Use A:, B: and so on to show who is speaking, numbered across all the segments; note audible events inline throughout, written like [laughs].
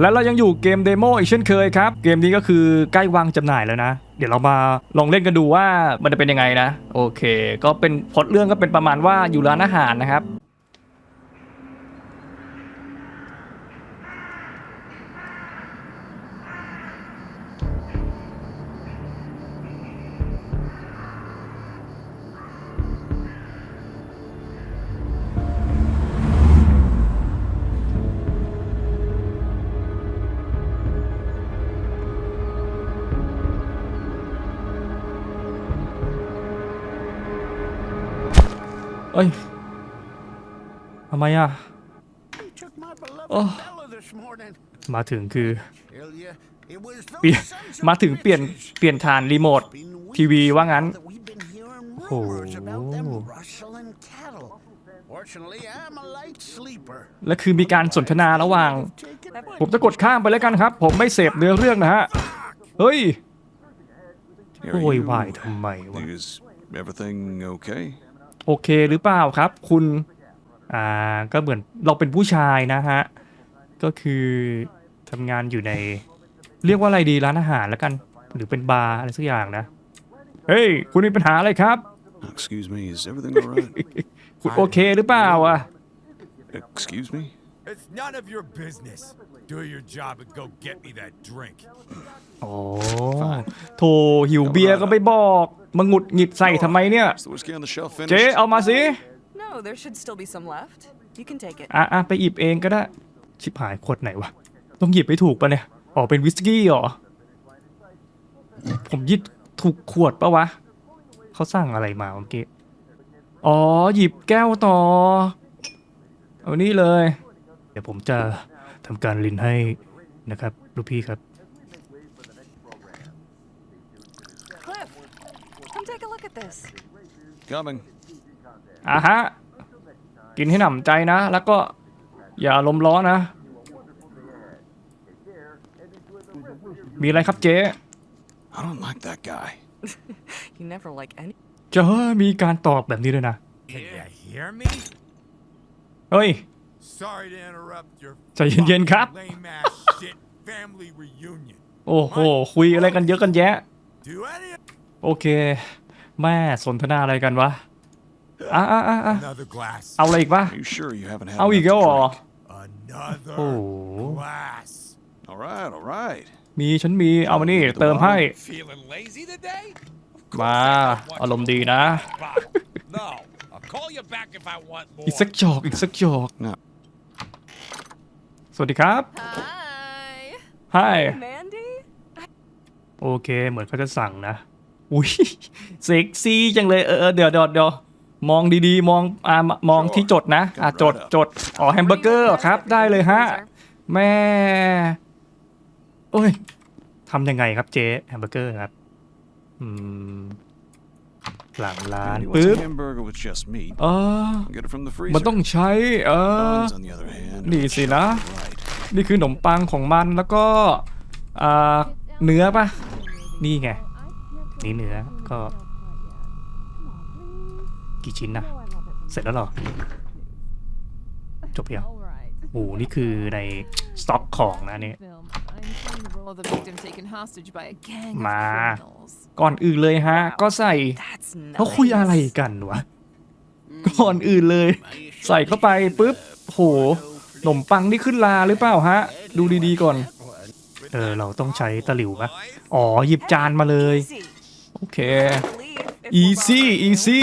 A: และเรายังอยู่เกมเดโมอีกเช่นเคยครับ เกมนี้ก็คือใกล้วางจำหน่ายแล้วนะ เดี๋ยวเรามาลองเล่นกันดูว่ามันจะเป็นยังไงนะ โอเค ก็เป็นพล็อดเรื่องก็เป็นประมาณว่าอยู่ร้านอาหารนะครับ เอ้ยทำไมอะ
B: You took my beloved
A: Oh.
B: Bella this morning.
A: มาถึงคือ
B: Tell ya, it was
A: เปลี่ยน
B: those sons of
A: มาถึงเปลี่ยน
B: bitches.
A: เปลี่ยนฐานรีโมท
B: Been weeks
A: ทีวีว่างั้น
B: that we've been hearing rumors about them
A: Oh.
B: rustling cattle. Fortunately, I'm a light sleeper.
A: และคือมีการสนทนาระหว่าง
B: Take it
A: ผมจะกดข้ามไปแล้วกันครับ ผมไม่เสพเนื้อเรื่องนะฮะ เฮ้ย
C: Here
A: โวย
C: you-
A: วายทำไมวะ
C: Is everything okay?
A: โอเคหรือเปล่าครับ คุณอ่าก็เหมือนเราเป็นผู้ชายนะฮะ ก็คือทำงานอยู่ใน เรียกว่าอะไรดีร้านอาหารแล้วกัน หรือเป็นบาร์อะไรสักอย่างนะ เฮ้ย คุณมีปัญหาอะไรครับ
C: Excuse me, is everything all right?
A: คุณโอเคหรือเปล่าอะ
C: Excuse me?
D: It's none of your business. Do your job and go get me that drink.
A: โอ้โถหิวเบียร์ก็ไม่บอกมาหงุดหงิดใส่ทำไมเนี่ย
C: Is the whiskey on the shelf
A: เจ๊
C: finished?
A: เอามาสิ
E: No, there should still be some left. You can take it.
A: อะอะไปหยิบเองก็ได้ ชิบหายขวดไหนวะ ต้องหยิบไปถูกปะเนี่ย อ๋อ เป็นวิสกี้เหรอ ผมหยิบถูกขวดปะวะ เขาสั่งอะไรมาเมื่อกี้ อ๋อ หยิบแก้วต่อ เอานี่เลย เดี๋ยวผมจะทำการลินให้นะครับ ลูกพี่ครับ
E: Cliff, come take a look at this.
C: Coming.
A: อะฮะ กินให้หนำใจนะ แล้วก็อย่าอารมณ์ร้อนนะ มีอะไรครับเจ๊
C: I don't like that guy.
E: You never like any.
A: เจอมีการตอบแบบนี้ด้วยนะ
D: Can you hear me?
A: เฮ้ย
D: Sorry to interrupt your
A: ใจเย็นๆครับ
D: lame ass shit family reunion.
A: โอ้โห คุยอะไรกันเยอะกันแยะ
D: Do any
A: โอเค แม่สนทนาอะไรกันวะ อะอะอะอะ
D: another glass.
A: เอาอะไรอีกปะ
C: Are you sure you haven't had
A: เอาอีก
C: enough
A: แล้ว
C: to
A: เหรอ
C: drink?
D: Another
A: Oh.
D: glass.
C: All right, all right.
A: มีฉันมี เอามานี่ เติมให้
D: Feeling lazy today?
A: มาอารมณ์ดีนะ
D: no, I'll call you back if I want more.
A: อีกสักจอก อีกสักจอก
C: น่ะ
A: สวัสดีครับ
E: Hi.
A: ไฮ
E: Mandy?
A: โอเค เหมือนเขาจะสั่งนะ อุ้ย เซ็กซี่จังเลย เออเออเดี๋ยวเดี๋ยวเดี๋ยวมองดีๆ มอง อ่า มองที่จดนะ อ่าจดจดอ๋อ แฮมเบอร์เกอร์เหรอครับ ได้เลยฮะ แม่ โอ้ย ทำยังไงครับเจ๊แฮมเบอร์เกอร์ครับ อืม หลังร้าน
C: He wants
A: ปึ๊บ
C: a hamburger with just meat.
A: เออ
C: Get it from the
A: มัน
C: freezer.
A: ต้องใช้ เออ
C: Buns, on the other hand,
A: นี่
C: are
A: สินะ
C: just right.
A: นี่คือขนมปังของมันแล้วก็เนื้อปะนี่ไง นี่เนื้อก็ กี่ชิ้นนะเสร็จแล้วหรอ จบยังโอ้โหนี่คือในสต็อกของนะเนี่ยมา ก่อนอื่นเลยฮะ ก็ใส่เขาคุยอะไรกันวะ ก่อนอื่นเลย ใส่เข้าไปปุ๊บโห นมปังนี่ขึ้นลาหรือเปล่าฮะ ดูดีๆก่อน เออ เราต้องใช้ตะหลิวปะอ๋อ หยิบจานมาเลย
E: Easy.
A: โอเค
E: Leave if we're
A: easy
E: bothering.
A: easy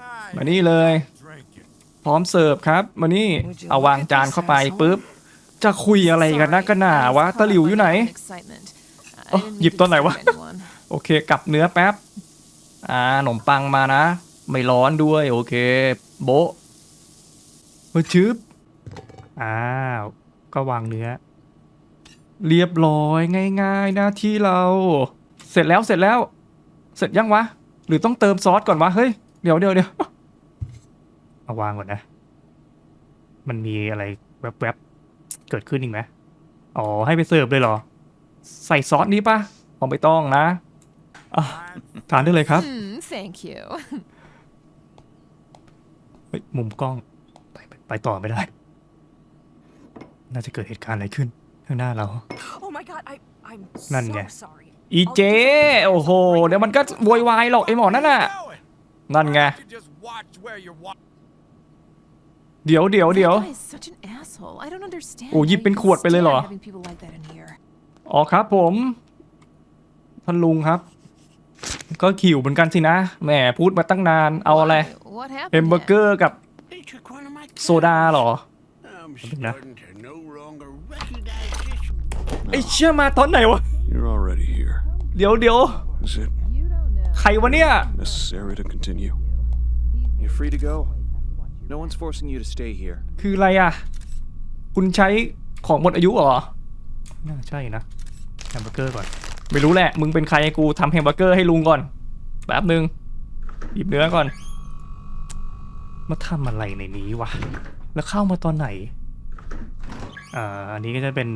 D: Hi,
A: มานี่เลย
D: drinking.
A: พร้อมเสิร์ฟครับ มานี่ เอาวางจานเข้าไปปุ๊บ จะคุยอะไรกันนะกันหนาวะ ตะหลิวอยู่ไหน
F: Excitement. I
A: Oh,
F: didn't
A: หยิบ
F: mean
A: ตอนไหน
F: to
A: วะ
F: disturb anyone.
A: โอเค กลับเนื้อแป๊บ อ่าขนมปังมานะ ไม่ร้อนด้วย โอเค โบะมาชึบ อ้าวก็วางเนื้อ เรียบร้อยง่ายๆหน้าที่เรา เสร็จแล้วเสร็จแล้ว เสร็จยังวะ หรือต้องเติมซอสก่อนวะเฮ้ยเดี๋ยวเดี๋ยวเดี๋ยวเอาวางก่อนนะ มันมีอะไรแวบๆเกิดขึ้นอีกไหมอ๋อให้ไปเสิร์ฟเลยเหรอ ใส่ซอสนี้ปะอ๋อไม่ต้องนะอะทานได้เลยครับ
F: Hmm, thank you.
A: เฮ้ยมุมกล้องไปไปไปต่อไม่ได้ น่าจะเกิดเหตุการณ์อะไรขึ้นข้างหน้าเรา
E: Oh my god, I I'm
A: นั่น
E: so
A: ไง
E: sorry.
A: อีเจ โอ้โห เดี๋ยวมันก็โวยวายหรอกไอหมอนั่นน่ะ นั่นไง
D: You just watch where you're wa-
A: เดี๋ยวเดี๋ยวเดี๋ยว
F: That guy is such an asshole. I don't understand.
A: โอ้หยิบ
F: how
A: เป็น
F: you
A: ขวดไปเลยเหรอ
F: stand having people like that in here.
A: อ๋อครับผมท่านลุงครับ ก็ขิวเหมือนกันสินะ แหมพูดมาตั้งนาน เอาอะไร
F: Why? What happened?
A: เฮมเบอร์เกอร์กับ
B: They took one of my
A: โซดาเหรอ
B: I'm
A: Nah. ไอเชื่อมาตอนไหนวะ
C: You're already here.
A: เดี๋ยวเดี๋ยว
C: Is it
F: You don't know.
A: ใครวะเนี่ย
C: necessary to continue?
G: You're free to go. No one's forcing you to stay here.
A: คืออะไรอะ คุณใช้ของหมดอายุเหรอ น่าใช่นะแฮมเบอร์เกอร์ก่อน ไม่รู้แหละ มึงเป็นใครให้กูทำแฮมเบอร์เกอร์ให้ลุงก่อน แป๊บหนึ่งหยิบเนื้อก่อน มาทำอะไรในนี้วะ แล้วเข้ามาตอนไหน อ่า อันนี้ก็จะเป็น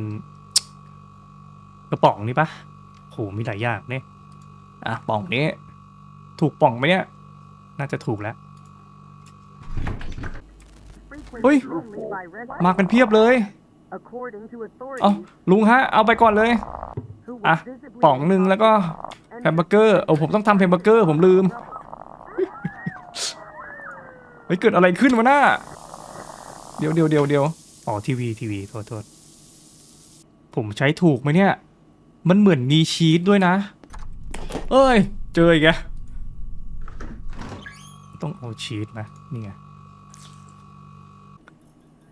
A: กระป๋องนี่ปะโหมีหลายอย่างเนี่ยอะป่องนี้ ถูกป่องไหมเนี่ย น่าจะถูกแล้ว เฮ้ย มากันเพียบเลย เอาลุงฮะ เอาไปก่อนเลย อะ ป่องหนึ่งแล้วก็แฮมเบอร์เกอร์โอ้ผมต้องทำแฮมเบอร์เกอร์ ผมลืม เฮ้ย เกิดอะไรขึ้นวะหน้า เดี๋ยวเดี๋ยวเดี๋ยวเดี๋ยวอ๋อทีวีทีวีโทษโทษผมใช้ถูกไหมเนี่ย มันเหมือนมีชีสด้วยนะ เอ้ย เจออีกแกต้องเอาชีสนะ นี่ไง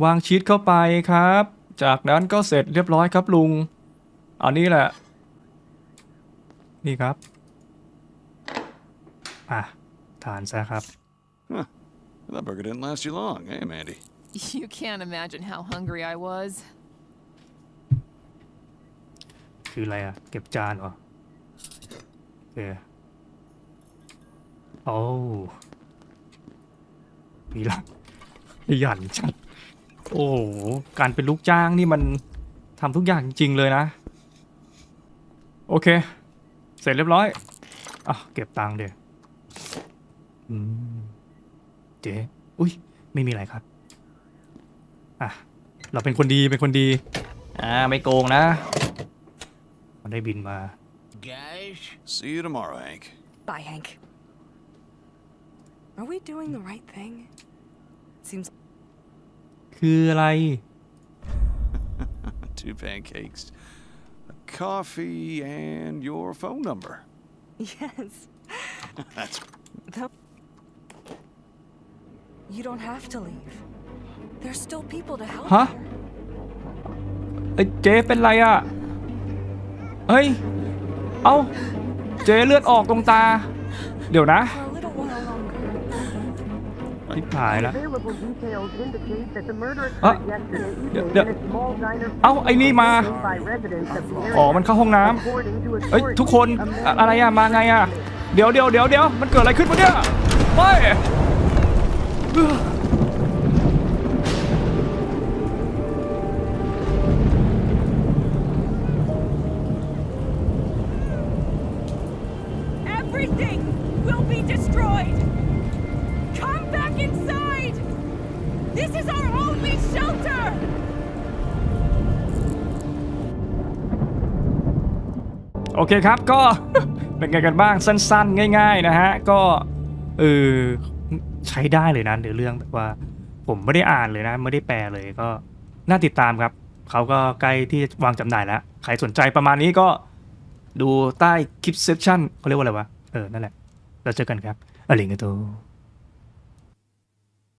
A: วางชีสเข้าไปครับ จากนั้นก็เสร็จเรียบร้อยครับลุง อันนี้แหละ นี่ครับ อะ ทานซะครับ
C: That burger didn't last you long, eh, Mandy?
F: You can't imagine how hungry I was.
A: คืออะไรอะเก็บจานเหรอโอเคโอ้มีละขยันจัดโอ้โหการเป็นลูกจ้างนี่มันทำทุกอย่างจริงๆเลยนะ โอเค เสร็จเรียบร้อยอะเก็บตังค์เดี๋ยวอืมเจ๊อุ้ยไม่มีอะไรครับอะเราเป็นคนดีเป็นคนดีอ่าไม่โกงนะ มันได้บินมา
B: guys.
C: See you tomorrow, Hank.
E: Bye, Hank. Are we doing the right thing? Seems
A: คืออะไร [laughs]
C: Two pancakes, a coffee, and your phone number.
E: yes. [laughs]
C: That's
E: Though you don't have to leave. There's still people to help.
A: ฮะ
E: here.
A: เอ้ยเจ๊เป็นไรอ่ะ เฮ้ย เอ้า เจ๊เลือดออกตรงตา เดี๋ยวนะ
E: For a little while longer.
A: ทิพหายแล้ว
H: Available details indicate that the murder
A: Ah.
H: occurred yesterday
A: Yeah,
H: evening
A: yeah.
H: in a small diner
A: เอ้าไอ้นี่มา
H: by residents of the
A: อ๋อ
H: area.
A: มันเข้าห้องน้
H: According to a ำ
A: เอ้ย
H: source,
A: ทุกคน
H: a
A: อะ
H: man
A: อะไรอะมาไงอะเดี๋ยวเดี๋ยวเดี๋ยวเดี๋ยวมันเกิดอะไรขึ้นวะเนี่ยไป
E: Everything will be destroyed. Come back inside. This is our only shelter.
A: โอเคครับก็ เป็นไงกันบ้างสั้นๆ ง่าย ๆ นะฮะ ก็เออใช้ได้เลยนะเดี๋ยวเรื่องแบบว่า ผมไม่ได้อ่านเลยนะ ไม่ได้แปลเลยก็น่าติดตามครับ เขาก็ใกล้ที่จะวางจำหน่ายแล้ว ใครสนใจประมาณนี้ก็ดูใต้คลิปเซสชั่นเขาเรียกว่าอะไรวะ เออ นั่นแหละ เราเจอกันครับอะไรเงี้ยตัว